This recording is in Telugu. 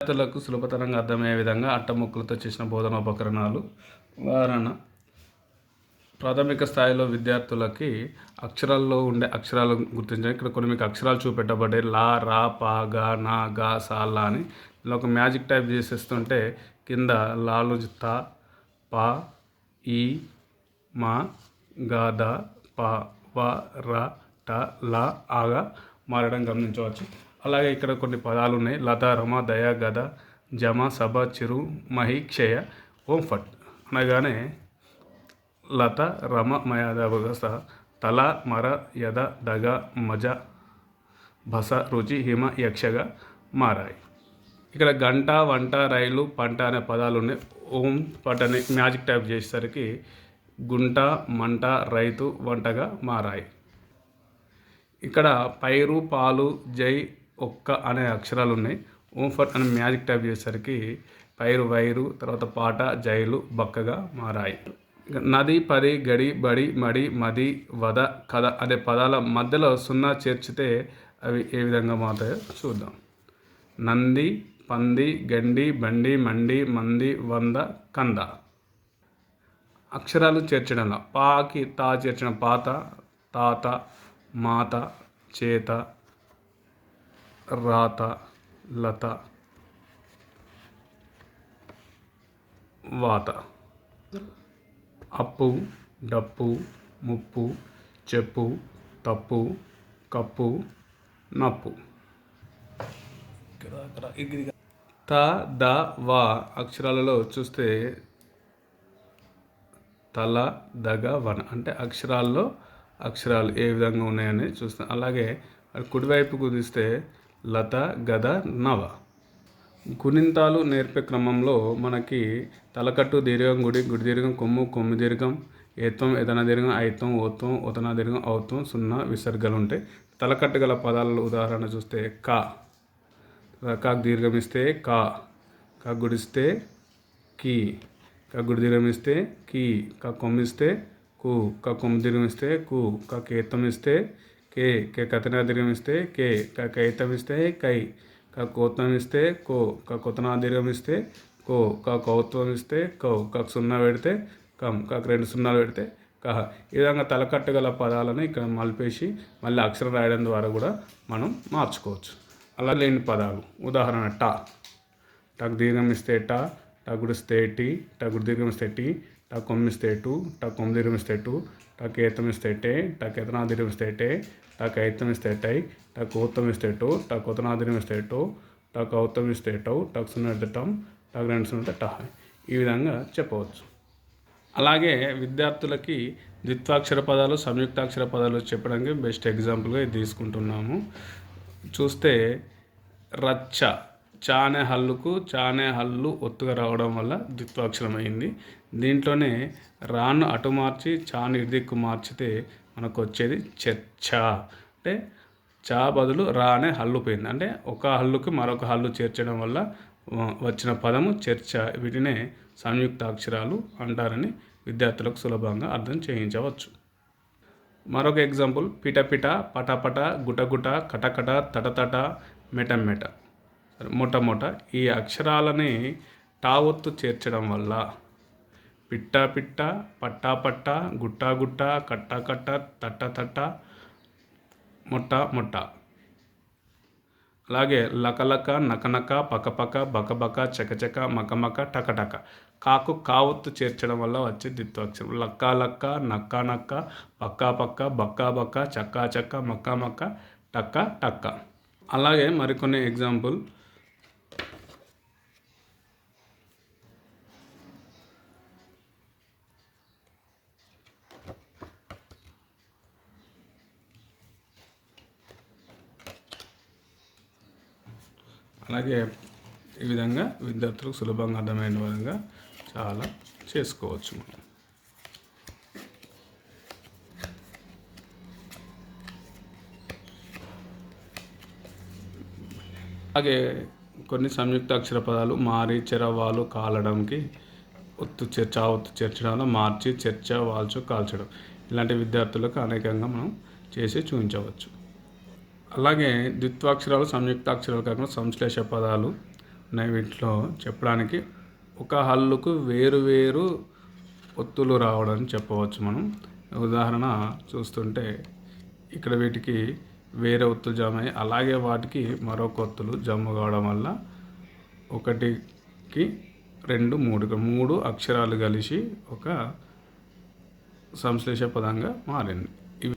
విద్యార్థులకు సులభతరంగా అర్థమయ్యే విధంగా అట్టముక్కలతో చేసిన బోధన ఉపకరణాలు ఉదాహరణ ప్రాథమిక స్థాయిలో విద్యార్థులకి అక్షరాల్లో ఉండే అక్షరాలు గుర్తించండి. ఇక్కడ కొన్ని మీకు అక్షరాలు చూపెట్టబడే లా రా పా గా నా గా సా లా అని. ఇలా ఒక మ్యాజిక్ టైప్ చేసేస్తుంటే కింద లాలు తా పా ఈ మా గా ద ప వ ర ట ల ఆగా మారడం గమనించవచ్చు. అలాగే ఇక్కడ కొన్ని పదాలు ఉన్నాయి లత రమ దయ గద జమ సభ చిరు మహి క్షయ ఓం ఫట్. అనగానే లత రమ మయద బగస తల మర యద దగ మజ భస రుచి హిమ యక్షగా మారాయి. ఇక్కడ గంట వంట రైలు పంట అనే పదాలు ఉన్నాయి ఓం పట్ అనే మ్యాజిక్ టైప్ చేసేసరికి గుంట మంట రైతు వంటగా మారాయి. ఇక్కడ పైరు పాలు జై ఒక్క అనే అక్షరాలు ఉన్నాయి ఓం ఫట్ అనే మ్యాజిక్ టైప్ చేసేసరికి పైరు వైరు తర్వాత పాట జైలు బక్కగా మారాయి. నది పరి గడి బడి మడి మది వద కథ అనే పదాల మధ్యలో సున్నా చేర్చితే అవి ఏ విధంగా మారుతాయో చూద్దాం. నంది పంది గండి బండి మండి మంది వంద కంద. అక్షరాలు చేర్చడంలో. పాకి తా చేర్చడం పాత తాత మాత చేత రాత లత వాత. అప్పు డప్పు ముప్పు చెప్పు తప్పు కప్పు నప్పు. త ద వా అక్షరాలలో చూస్తే తల దగ వన. అంటే అక్షరాల్లో అక్షరాలు ఏ విధంగా ఉన్నాయని చూస్తాం. అలాగే అది కుడివైపు కుదిస్తే లత గద నవ. గుణింతాలు నేర్పే క్రమంలో మనకి తలకట్టు దీర్ఘం గుడి గుడి దీర్ఘం కొమ్ము కొమ్ము దీర్ఘం ఏత్వం ఎదన దీర్ఘం ఐత్వం ఓత్వం ఓతనా దీర్ఘం ఔత్వం సున్నా విసర్గలు ఉంటాయి. తలకట్టు గల పదాల ఉదాహరణ చూస్తే కా. కాకు దీర్ఘం ఇస్తే కా. కా గుడిస్తే కీ. కా గుడి దీర్ఘం ఇస్తే కీ. కా కొమ్మిస్తే కు. కా కొమ్ము దీర్ఘం ఇస్తే కు. కా కేతం ఇస్తే కే కే కథనా ఇస్తే కే క కైతం ఇస్తే కై క కోతం ఇస్తే కో క కొతనా ఇస్తే కో క కౌత్వం ఇస్తే కౌ కకు సున్నా పెడితే కమ్ కాకు రెండు సున్నాలు పెడితే కహ ఈ విధంగా తలకట్టు గల పదాలను ఇక్కడ మలిపేసి మళ్ళీ అక్షరం రాయడం ద్వారా కూడా మనం మార్చుకోవచ్చు. అలా లేని పదాలు. ఉదాహరణ టా. టక్ దీర్ఘం ఇస్తే టా టగుడిస్తే టీ టగుడు దీర్ఘం ఇస్తే టీ టక్ కొమ్మిస్తే టు టక్ కొమ్మి దీర్ఘం టక్ ఏతం టక్ ఎతనా దీర్ఘం టక్ ఐతం టక్ ఊత్తం టక్ ఉతనా దీర్ఘం టక్ ఔత్తం టక్ సున్నా టక్ రెండు సున్నా టహ ఈ విధంగా చెప్పవచ్చు. అలాగే విద్యార్థులకి ద్విత్వాక్షర పదాలు సంయుక్తాక్షర పదాలు చెప్పడానికి బెస్ట్ ఎగ్జాంపుల్గా ఇది తీసుకుంటున్నాము. చూస్తే రచ్చ. చానే హల్లుకు చానే హల్లు ఒత్తుగా రావడం వల్ల ద్విత్వాక్షరం అయింది దీంట్లోనే రాను అటు మార్చి చాను ఇదిక్కు మార్చితే మనకు వచ్చేది చర్చ. అంటే చా బదులు రా అనే హల్లు పోయింది. అంటే ఒక హల్లుకి మరొక హల్లు చేర్చడం వల్ల వచ్చిన పదము చర్చ. వీటినే సంయుక్తాక్షరాలు అంటారని విద్యార్థులకు సులభంగా అర్థం చేయించవచ్చు. మరొక ఎగ్జాంపుల్ పిటపిట పటపట గుటగుట కటకట తటతట మెటమెట మొట్టమొట ఈ అక్షరాలని టావొత్తు చేర్చడం వల్ల పిట్ట పిట్ట పట్టా పట్ట గుట్ట గుట్ట కట్ట కట్ట తట్ట తట్ట మొట్ట మొట్ట. అలాగే లకలక నకనక పకపక బకబక చకచక మకమక టకటక కాకు కావత్తు చేర్చడం వల్ల వచ్చే దిత్వాక్షరం లక్క లక్క నక్క నక్క పక్క పక్క బక్క బక్క చక్క చక్క మక్క మక్క టక్క టక్క. అలాగే మరికొన్ని ఎగ్జాంపుల్. అలాగే ఈ విధంగా విద్యార్థులకు సులభంగా అర్థమైన విధంగా చాలా చేసుకోవచ్చు. మనం అలాగే కొన్ని సంయుక్త అక్షర పదాలు మారి చెరవాలు కాలడంకి ఒత్తు చర్చ ఒత్తు చేర్చడంలో మార్చి చర్చ వాల్చు కాల్చడం. ఇలాంటి విద్యార్థులకు అనేకంగా మనం చేసి చూపించవచ్చు. అలాగే ద్విత్వాక్షరాలు సంయుక్తాక్షరాలు కాకుండా సంశ్లేష పదాలు ఉన్నాయి వీటిలో చెప్పడానికి. ఒక హల్లుకు వేరు వేరు ఒత్తులు రావడం చెప్పవచ్చు మనం. ఉదాహరణ చూస్తుంటే ఇక్కడ వీటికి వేరే ఒత్తులు జమ అయ్యి అలాగే వాటికి మరొక ఒత్తులు జమ కావడం వల్ల ఒకటికి రెండు మూడు మూడు అక్షరాలు కలిసి ఒక సంశ్లేష పదంగా మారింది. ఇవి